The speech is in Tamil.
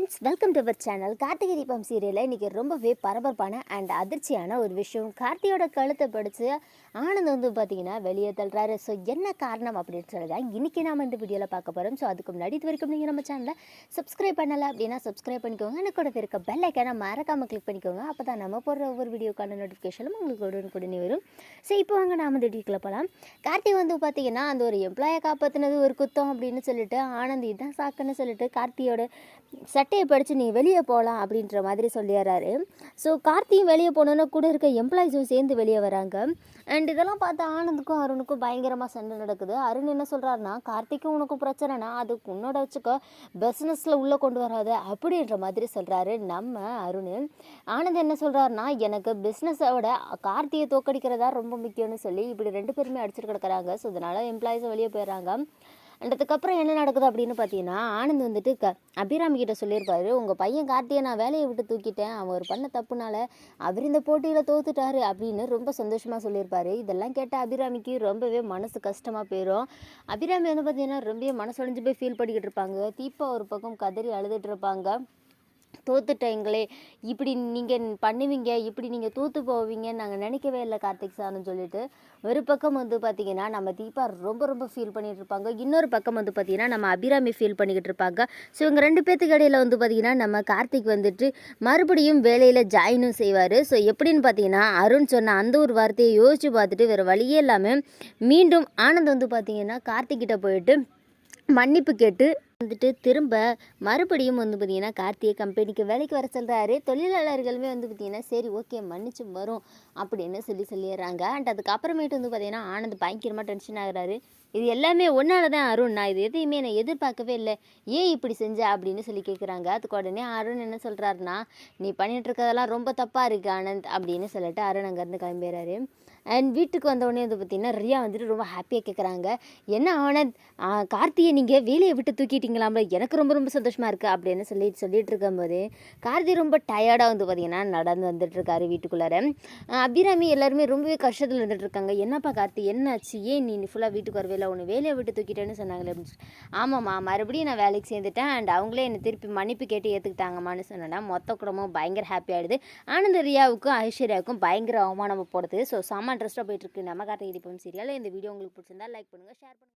Friends welcome to our channel Karthigai Deepam சீரியலில் இன்றைக்கி ரொம்பவே பரபரப்பான அண்ட் அதிர்ச்சியான ஒரு விஷயம். கார்த்தியோட கழுத்தை படித்து ஆனந்த் வந்து பார்த்தீங்கன்னா வெளியே தள்ளுறாரு. ஸோ என்ன காரணம் அப்படின்னு சொல்லி தான் இன்றைக்கி நாம் இந்த வீடியோவில் பார்க்க போகிறோம் ஸோ அதுக்கு முன்னாடி இது வரைக்கும் நீங்கள் நம்ம சேனலை சப்ஸ்கிரைப் பண்ணலை அப்படின்னா சப்ஸ்கிரைப் பண்ணிக்கோங்க. எனக்கு கூட இருக்க பெல் ஐக்கான மறக்காமல் கிளிக் பண்ணிக்கோங்க. அப்போ தான் நம்ம போடுற ஒவ்வொரு வீடியோக்கான நோட்டிஃபிகேஷனும் உங்களுக்கு உடனுக்குடனே வரும். ஸோ இப்போ வாங்க நாம் இந்த வீடியோக்குள்ள போகலாம் கார்த்தி வந்து பார்த்தீங்கன்னா அந்த ஒரு எம்ப்ளாயை காப்பாற்றினது ஒரு குத்தம் அப்படின்னு சொல்லிட்டு ஆனந்த் இதான் சாக்குன்னு சொல்லிட்டு கார்த்தியோட சட்டையை படித்து நீ வெளியே போகலாம் அப்படின்ற மாதிரி சொல்லிடுறாரு ஸோ கார்த்தியும் வெளியே போனோன்னா கூட இருக்க எம்ப்ளாயிஸும் சேர்ந்து வெளியே வராங்க. அண்ட் இதெல்லாம் பார்த்து ஆனந்துக்கும் அருணுக்கும் பயங்கரமாக சண்டை நடக்குது. அருண் என்ன சொல்கிறாருன்னா கார்த்திக்கும் உனக்கும் பிரச்சனைனா அது உன்னோட வச்சுக்கோ பிஸ்னஸில் உள்ளே கொண்டு வராத அப்படின்ற மாதிரி சொல்கிறாரு நம்ம அருண். ஆனந்த் என்ன சொல்கிறாருன்னா எனக்கு பிஸ்னஸோட கார்த்தியை தோக்கடிக்கிறதா ரொம்ப முக்கியம்னு சொல்லி இப்படி ரெண்டு பேருமே அடிச்சிட்டு கிடக்குறாங்க. ஸோ இதனால் எம்ப்ளாயிஸும் வெளியே போயிடுறாங்க. அண்ட் அதுக்கப்புறம் என்ன நடக்குது அப்படின்னு பார்த்தீங்கன்னா ஆனந்த் வந்துட்டு க அபிராமி கிட்ட சொல்லியிருப்பாரு உங்கள் பையன் கார்த்தியை நான் வேலையை விட்டு தூக்கிட்டேன். அவர் பண்ண தப்புனால அவர் இந்த போட்டியில் தோத்துட்டாரு. அப்படின்னு ரொம்ப சந்தோஷமாக சொல்லியிருப்பாரு. இதெல்லாம் கேட்ட அபிராமிக்கு ரொம்பவே மனசு கஷ்டமாக போயிடும் அபிராமி வந்து பார்த்தீங்கன்னா ரொம்பவே மனசொடைஞ்சு போய் ஃபீல் பண்ணிக்கிட்டு இருப்பாங்க. தீபா ஒரு பக்கம் கதறி அழுதுட்டு இருப்பாங்க. தோத்துட்டேங்களே இப்படி நீங்கள் பண்ணுவீங்க இப்படி நீங்கள் தோற்று போவீங்கன்னு நாங்கள் நினைக்கவே இல்லை கார்த்திக் சார்னு சொல்லிட்டு. ஒரு பக்கம் வந்து பார்த்தீங்கன்னா நம்ம தீபா ரொம்ப ரொம்ப ஃபீல் பண்ணிகிட்டு இருப்பாங்க. இன்னொரு பக்கம் வந்து பார்த்தீங்கன்னா நம்ம அபிராமி ஃபீல் பண்ணிக்கிட்டு இருப்பாங்க. ஸோ இவங்க ரெண்டு பேர்த்துக்கு இடையில் வந்து பார்த்தீங்கன்னா நம்ம கார்த்திக் வந்துட்டு மறுபடியும் வேலையில் ஜாயினும் செய்வார். ஸோ எப்படின்னு பார்த்தீங்கன்னா அருண் சொன்ன அந்த ஒரு வார்த்தையை யோசிச்சு பார்த்துட்டு வேறு வழியே இல்லாமல் மீண்டும் ஆனந்த் வந்து பார்த்தீங்கன்னா கார்த்திக்கிட்ட போயிட்டு மன்னிப்பு கேட்டு வந்துட்டு திரும்ப மறுபடியும் வந்து பார்த்தீங்கன்னா கார்த்திகை கம்பெனிக்கு வேலைக்கு வர சொல்கிறாரு தொழிலாளர்களுமே வந்து பார்த்தீங்கன்னா சரி ஓகே மன்னிச்சு வரும் அப்படின்னு சொல்லி சொல்லிடுறாங்க. அண்ட் அதுக்கப்புறமேட்டு வந்து பார்த்தீங்கன்னா ஆனந்த் பயங்கரமாக டென்ஷன் ஆகுறாரு. இது எல்லாமே ஒன்றால தான் அருண். நான் இது எதையுமே நான் எதிர்பார்க்கவே இல்லை. ஏன் இப்படி செஞ்ச அப்படின்னு சொல்லி கேட்குறாங்க அதுக்கு உடனே அருண் என்ன சொல்கிறாருன்னா நீ பண்ணிட்டு ரொம்ப தப்பாக இருக்குது ஆனந்த் அப்படின்னு சொல்லிட்டு அருண் அங்கேருந்து கிளம்பிடுறாரு. அண்ட் வீட்டுக்கு வந்தவுடனே வந்து பார்த்தீங்கன்னா ரியா வந்துட்டு ரொம்ப ஹாப்பியாக கேட்குறாங்க என்ன ஆனந்த்? கார்த்தியை நீங்கள் வேலையை விட்டு இருக்கீங்களாம்ல எனக்கு ரொம்ப ரொம்ப சந்தோஷமாக இருக்குது அப்படின்னு சொல்லி சொல்லிட்டு இருக்கும்போது கார்த்தி ரொம்ப டயர்டாக வந்து பார்த்தீங்கன்னா நடந்து வந்துட்டுருக்காரு வீட்டுக்குள்ளார. அபிராமி எல்லாருமே ரொம்பவே கஷ்டத்தில் இருந்துட்டு இருக்காங்க. என்னப்பா கார்த்தி என்னாச்சு ஏன் நீ ஃபுல்லாக வீட்டுக்கு வரவே இல்லை? உன்னை வேலையை விட்டு தூக்கிட்டேன்னு சொன்னாங்களே அப்படின்னு சொல்லி, ஆமாம்மா மறுபடியும் நான் வேலைக்கு சேர்ந்துட்டேன் அண்ட் அவங்களே என்னை திருப்பி மன்னிப்பு கேட்டு ஏற்றுக்கிட்டாங்கம்மான்னு சொன்னேன்னா மொத்த குடும்பம் பயங்கர ஹாப்பி ஆகிடுது ஆனந்த ரியாவுக்கும் ஐஸ்வர்யாவுக்கும் பயங்கர அவமானம் போடுது. ஸோ செம்ம ட்ரெஸ்ட்டாக போயிட்டுருக்கு நம்ம கார்த்திகை தீபம் சீரியல் இந்த வீடியோ உங்களுக்கு பிடிச்சிருந்தா லைக் பண்ணுங்கள் ஷேர் பண்ணுங்கள்